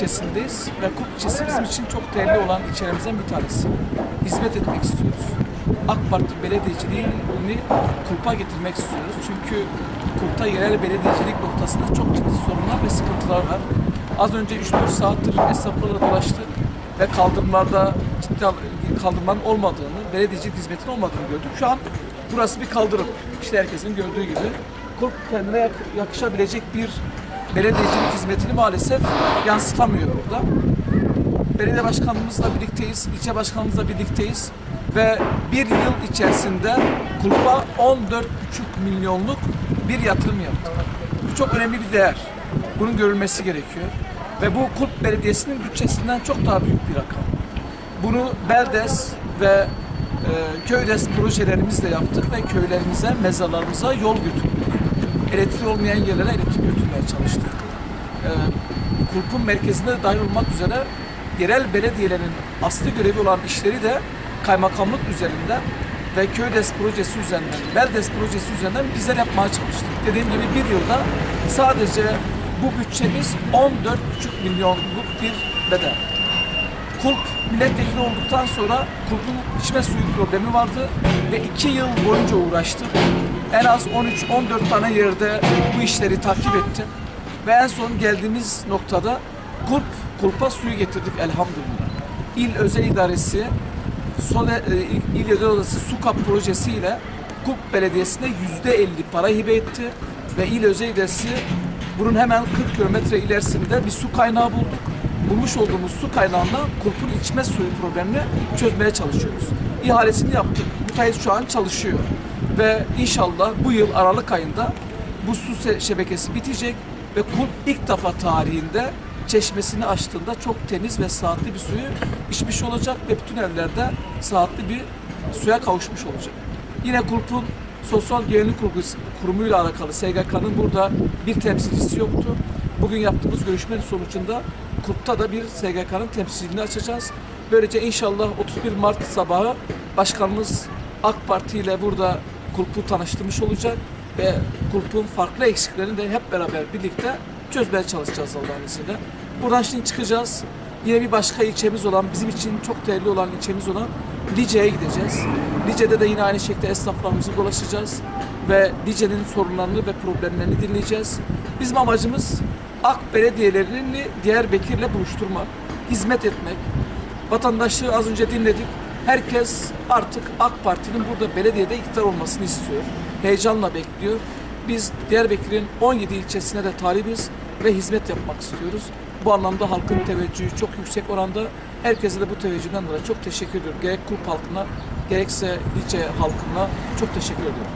ilçesindeyiz ve Kulp ilçesi bizim için çok değerli olan ilçelerimizden bir tanesi. Hizmet etmek istiyoruz. AK Parti belediyeciliğini Kulp'a getirmek istiyoruz. Çünkü Kulp'ta yerel belediyecilik noktasında çok ciddi sorunlar ve sıkıntılar var. Az önce 3-4 saattir esnaflarla dolaştık ve kaldırımlarda ciddi kaldırımların olmadığını, belediyecilik hizmetinin olmadığını gördük. Şu an burası bir kaldırım. İşte herkesin gördüğü gibi. Kulp kendine yak- yakışabilecek bir belediyecilik hizmetini maalesef yansıtamıyor burada. Belediye başkanımızla birlikteyiz, ilçe başkanımızla birlikteyiz ve bir yıl içerisinde kulüba 14,5 milyonluk bir yatırım yaptık. Bu çok önemli bir değer. Bunun görülmesi gerekiyor. Ve bu kulüp belediyesinin bütçesinden çok daha büyük bir rakam. Bunu Beldes ve e, Köydes projelerimizle yaptık ve köylerimize, mezarlarımıza yol götürdük. Elektrik olmayan yerlere elektrik götürmeye çalıştık. E, Kulp'un merkezinde de dahil olmak üzere yerel belediyelerin aslı görevi olan işleri de kaymakamlık üzerinden ve Köydes projesi üzerinden, Beldes projesi üzerinden bizler yapmaya çalıştık. Dediğim gibi bir yılda sadece bu bütçemiz 14,5 milyonluk bir bedel. Kulp milletvekili olduktan sonra Kulp'un içme suyu problemi vardı ve iki yıl boyunca uğraştım. En az 13-14 tane yerde bu işleri takip ettim. Ve en son geldiğimiz noktada Kulp, Kulp'a suyu getirdik elhamdülillah. İl Özel İdaresi, Sole, İl Özel Odası SUKAP projesiyle Kulp Belediyesi'ne yüzde 50 para hibe etti ve İl Özel İdaresi bunun hemen 40 kilometre ilerisinde bir su kaynağı bulduk bulmuş olduğumuz su kaynağında Kulp'un içme suyu problemini çözmeye çalışıyoruz. İhalesini yaptık. Müteahhit şu an çalışıyor. Ve inşallah bu yıl Aralık ayında bu su şebekesi bitecek ve Kulp ilk defa tarihinde çeşmesini açtığında çok temiz ve sıhhatli bir suyu içmiş olacak ve bütün evlerde sıhhatli bir suya kavuşmuş olacak. Yine Kulp'un Sosyal Güvenlik Kurgusu- Kurumu'yla alakalı SGK'nın burada bir temsilcisi yoktu. Bugün yaptığımız görüşmenin sonucunda Kurt'ta da bir SGK'nın temsilciliğini açacağız. Böylece inşallah 31 Mart sabahı başkanımız AK Parti ile burada Kulp'u tanıştırmış olacak ve Kulp'un farklı eksiklerini de hep beraber birlikte çözmeye çalışacağız Allah'ın izniyle. Buradan şimdi çıkacağız. Yine bir başka ilçemiz olan, bizim için çok değerli olan ilçemiz olan Lice'ye gideceğiz. Lice'de de yine aynı şekilde esnaflarımızı dolaşacağız ve Lice'nin sorunlarını ve problemlerini dinleyeceğiz. Bizim amacımız AK belediyelerini Diyarbakır'la buluşturmak, hizmet etmek. Vatandaşı az önce dinledik. Herkes artık AK Parti'nin burada belediyede iktidar olmasını istiyor. Heyecanla bekliyor. Biz Diyarbakır'ın 17 ilçesine de talibiz ve hizmet yapmak istiyoruz. Bu anlamda halkın teveccühü çok yüksek oranda. Herkese de bu teveccühden dolayı çok teşekkür ediyorum. Gerek Kulp halkına gerekse Lice halkına çok teşekkür ediyorum.